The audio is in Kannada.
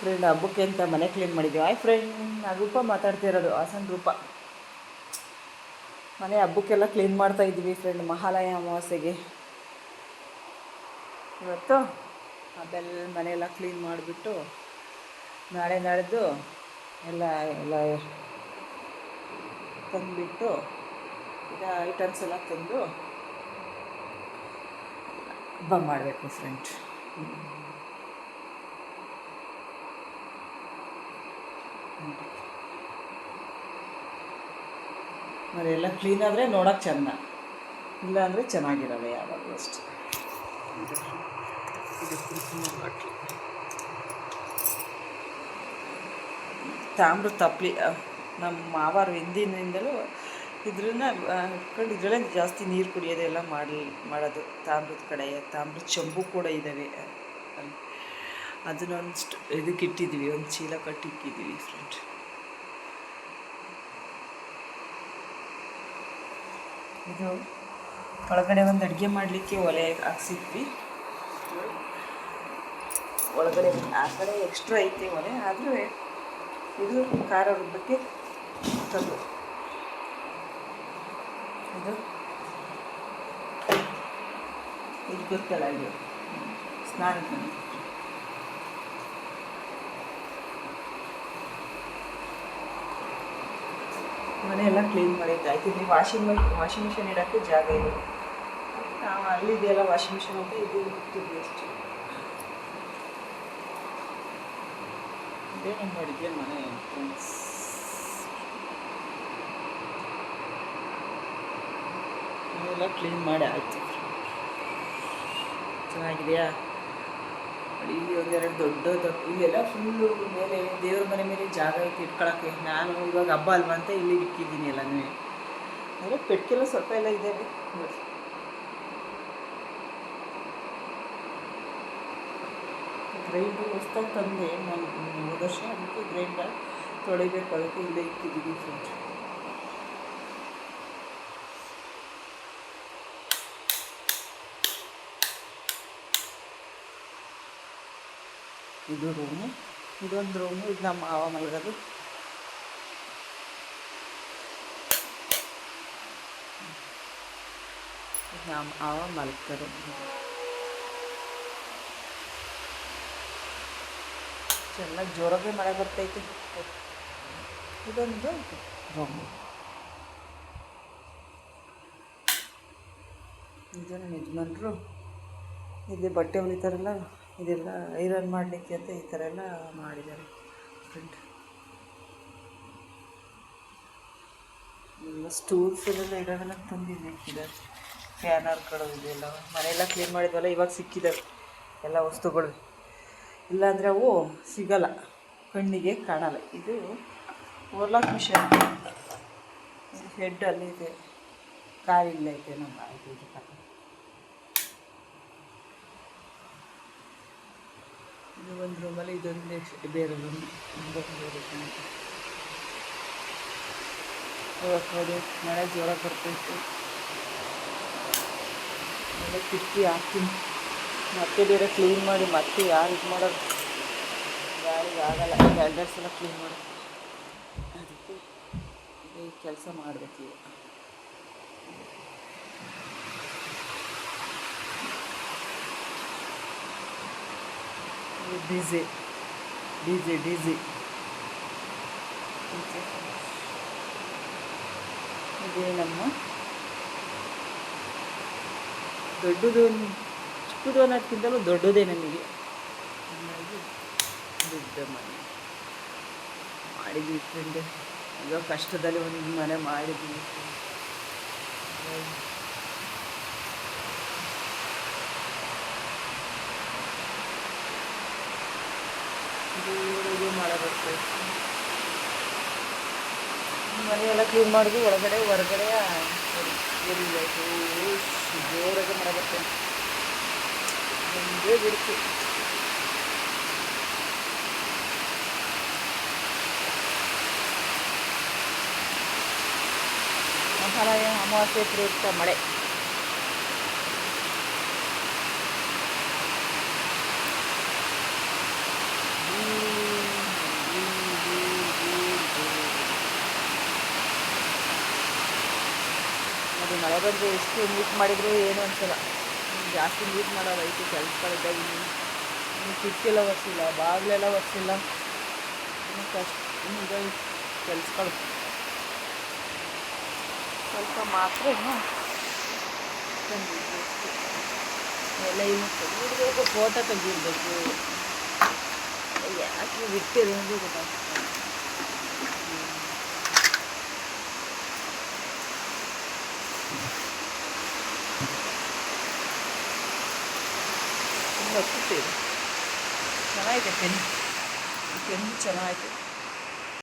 ಫ್ರೆಂಡ್ ಹಬ್ಬಕ್ಕೆ ಅಂತ ಮನೆ ಕ್ಲೀನ್ ಮಾಡಿದ್ದೀವಿ ಆಯ್ ಫ್ರೆಂಡ್ ನಾನು ರೂಪ ಮಾತಾಡ್ತಿರೋದು ಹಾಸನ್ ರೂಪ. ಮನೆ ಹಬ್ಬಕ್ಕೆಲ್ಲ ಕ್ಲೀನ್ ಮಾಡ್ತಾ ಇದ್ದೀವಿ ಫ್ರೆಂಡ್ ಮಹಾಲಯ ಅಮಾವಾಸ್ಯೆಗೆ. ಇವತ್ತು ಅದೆಲ್ಲ ಮನೆಯೆಲ್ಲ ಕ್ಲೀನ್ ಮಾಡಿಬಿಟ್ಟು ನಾಳೆ ನಾಳೆದು ಎಲ್ಲ ಎಲ್ಲ ತಂದುಬಿಟ್ಟು ಈಗ ಐಟಮ್ಸ್ ಎಲ್ಲ ತಂದು ಹಬ್ಬ ಮಾಡಬೇಕು ಫ್ರೆಂಡ್ ಅದೆಲ್ಲ ಕ್ಲೀನ್ ಆದರೆ ನೋಡೋಕೆ ಚೆನ್ನ ಇಲ್ಲ ಅಂದರೆ ಚೆನ್ನಾಗಿರಲ್ಲ ಯಾವಾಗಲೂ ಅಷ್ಟೆ. ತಾಮ್ರ ತಪ್ಪಲಿ ನಮ್ಮ ಮಾವಾರು ಹಿಂದಿನಿಂದಲೂ ಇದ್ರನ್ನ ಹಾಕ್ಕೊಂಡು ಇದರಲ್ಲೇ ಜಾಸ್ತಿ ನೀರು ಕುಡಿಯೋದೆಲ್ಲ ಮಾಡಿ ಮಾಡೋದು. ತಾಮ್ರದ ಕಡೆ ತಾಮ್ರದ ಚಂಬು ಕೂಡ ಇದ್ದಾವೆ ಅದನ್ನೊಂದು ಇದಕ್ಕೆ ಇಟ್ಟಿದ್ದೀವಿ, ಒಂದು ಚೀಲ ಕಟ್ಟಿ ಇಕ್ಕಿದ್ದೀವಿ ಫ್ರೆಂಡ್ ಇದು ಒಳಗಡೆ ಒಂದು ಅಡುಗೆ ಮಾಡಲಿಕ್ಕೆ ಒಲೆ ಹಾಕ್ಸಿದ್ವಿ. ಒಳಗಡೆ ಆ ಕಡೆ ಎಕ್ಸ್ಟ್ರಾ ಐತೆ ಒಲೆ, ಆದರೂ ಇದು ಖಾರ ರುಬ್ಬಕ್ಕೆ ತಂದು ಇದು? ಇದು ಗೊತ್ತಲ್ಲ ಇದು. ಸ್ನಾನಕ್ಕೆ ಎಲ್ಲ ಕ್ಲೀನ್ ಮಾಡಿದ್ದು ಆಯ್ತು. ವಾಷಿಂಗ್ ವಾಷಿಂಗ್ ಮಿಷಿನ್ ಇಡೋಕ್ಕೆ ಜಾಗ ಇದೆ. ನಾವು ಅಲ್ಲಿದೆಯಲ್ಲ ವಾಷಿಂಗ್ ಮಿಷಿನ್ ಅಂತ ಇದು ಇಟ್ಟಿದ್ವಿ ಅಷ್ಟು. ಅಡುಗೆ ಮನೆ? ಫ್ರೆಂಡ್ಸ್ ಎಲ್ಲ ಕ್ಲೀನ್ ಮಾಡಿ ಆಯ್ತು. ಚೆನ್ನಾಗಿದೆಯಾ? ಇಲ್ಲಿ ಒಂದೆರಡು ದೊಡ್ಡ ದೊಡ್ಡ ಇಲ್ಲೆಲ್ಲ ಫುಲ್ಲು ಮೇಲೆ ದೇವ್ರ ಮನೆ ಮೇಲೆ ಜಾಗ ಐತೆ ಇಟ್ಕೊಳಕ್ಕೆ. ನಾನು ಇವಾಗ ಹಬ್ಬ ಅಲ್ವಾ ಅಂತ ಇಲ್ಲಿಗೆ ಇಕ್ಕಿದ್ದೀನಿ ಎಲ್ಲನೂ. ಅಂದರೆ ಪೆಟ್ಟಿಗೆಲ್ಲ ಸ್ವಲ್ಪ ಎಲ್ಲ ಇದೆ ನೋಡಿ ಗ್ರೈಂಡರ್ ಹೊಸ್ದಾಗಿ ತಂದೆ. ನಾನು ಹೋದ ವರ್ಷ ಅದಕ್ಕೆ ಗ್ರೈಂಡರ್ ತೊಳಿಬೇಕು, ಅದಕ್ಕೆ ಇಲ್ಲೇ ಇಟ್ಟಿದ್ದೀನಿ ಫ್ರೆಂಡ್ ಇದು ರೂಮು ಇದೊಂದು ರೂಮು ಇದು ನಮ್ಮ ಮಾವ ಮಲಗೋದು. ನಮ್ಮ ಮಾವ ಮಲಗ್ತಾರೆ. ಚೆನ್ನಾಗಿ ಜೋರಾಗಿ ಮಳೆ ಬರ್ತೈತೆ. ಇದೊಂದು ರೂಮು ಇದು ನಮ್ಮ ಇಲ್ಲಿ ಬಟ್ಟೆ ಹೊಲಿತಾರಲ್ಲ. ಇದೆಲ್ಲ ಐರನ್ ಮಾಡಲಿಕ್ಕೆ ಅಂತ ಈ ಥರ ಎಲ್ಲ ಮಾಡಿದ್ದಾರೆ ಫ್ರೆಂಡ್ ಸ್ಟೂಲ್ಸ್ ಎಲ್ಲ ಇಡೋದೆಲ್ಲ ತಂದಿದ್ದೆ. ಇದೆ ಫ್ಯಾನ್ ಇದೆಲ್ಲ ಮನೆಯೆಲ್ಲ ಕ್ಲೀನ್ ಮಾಡಿದ್ವಲ್ಲ, ಇವಾಗ ಸಿಕ್ಕಿದ್ದಾವೆ ಎಲ್ಲ ವಸ್ತುಗಳು. ಇಲ್ಲಾಂದರೆ ಅವು ಸಿಗಲ್ಲ, ಕಣ್ಣಿಗೆ ಕಾಣಲ್ಲ. ಇದು ಓರ್ಲಾಕ್ ಮಿಷನ್ ಹೆಡ್ ಅಲ್ಲಿ ಇದೆ. ಕಾರಿಲ್ಲ ಇದೆ ನಮ್ಮ ಇದು ಇದು ಪಕ್ಕ. ಇದು ಒಂದು ರೂಮಲ್ಲಿ ಇದೊಂದು ನೆಕ್ಸ್ಟ್ ಬೇರೆ ರೂಮ್ ಬೇರೆ ನೋಡಿ ಮಳೆ ಜೋರ ಬರ್ತೈತೆ ಮಳೆ ಕಿಟಕಿ ಹಾಕ್ತೀನಿ ಮತ್ತೆ ಬೇರೆ ಕ್ಲೀನ್ ಮಾಡಿ, ಮತ್ತೆ ಯಾರು ಇದು ಮಾಡೋದು? ಯಾರಿಗೆ ಆಗಲ್ಲ. ಎರಡೆರಡು ಸಲ ಕ್ಲೀನ್ ಮಾಡಿ. ಅದಕ್ಕೆ ಈ ಕೆಲಸ ಮಾಡಬೇಕು D J D J D J ಇದೇ ನಮ್ಮ ದೊಡ್ಡದು ಚಿಕ್ಕದು ಅನ್ನೋದಕ್ಕಿಂತಲೂ ದೊಡ್ಡದೇ ನಮಗೆ. ಹಾಗಾಗಿ ದೊಡ್ಡ ಮನೆ. ಮಾಡಿದ್ವಿ ಫ್ರೆಂಡ್. ಈಗ ಕಷ್ಟದಲ್ಲಿ ಒಂದು ಮನೆ ಮಾಡಿದ್ವಿ. ಹಾಗಾಗಿ ಇದು ಮಳೆ ಬರ್ತದೆ ಮನೆಯೆಲ್ಲ ಕ್ಲೀನ್ ಮಾಡಿದ್ವಿ ಒಳಗಡೆ ಹೊರಗಡೆ ಏನಿಲ್ಲ ಜೋರಾಗಿ ಮಳೆ ಬರ್ತದೆ ಒಂದೇ ಬಿಡ್ತು ಮಹಾಲಯ ಅಮಾವಾಸ್ಯೆ ಪ್ರಯುಕ್ತ ಮಳೆ. ಅದು ಮಳೆ ಬಂದರೆ ಎಷ್ಟು ನೀಟ್ ಮಾಡಿದರೂ ಏನು ಅನ್ಸಲ್ಲ. ಜಾಸ್ತಿ ನೀಟ್ ಮಾಡೋ ಐತೆ ಕೆಲಸಗಳಿದ್ದಾಗ ಇನ್ನು ಕಿಟಕಿಯೆಲ್ಲ ಒರೆಸಿಲ್ಲ, ಬಾಗಿಲೆಲ್ಲ ಒರೆಸಿಲ್ಲ. ಕಷ್ಟ ಇದಾವೆ ಕೆಲಸಗಳು. ಸ್ವಲ್ಪ ಮಾತ್ರ ಎಲ್ಲ ಇನ್ನು ತೆಗಿಡ್ಬೇಕು ಫೋಟೋ ತೆಗಿರ್ಬೇಕು ಯಾಕೆ ಬಿಟ್ಟಿರೋದು ಗೊತ್ತಾಗ್ತದೆ ತುಂಬ ಕೂತಿದೆ ಚೆನ್ನಾಗಿದೆ ಪೆನ್ ಪೆನ್ ಚೆನ್ನಾಗಿದೆ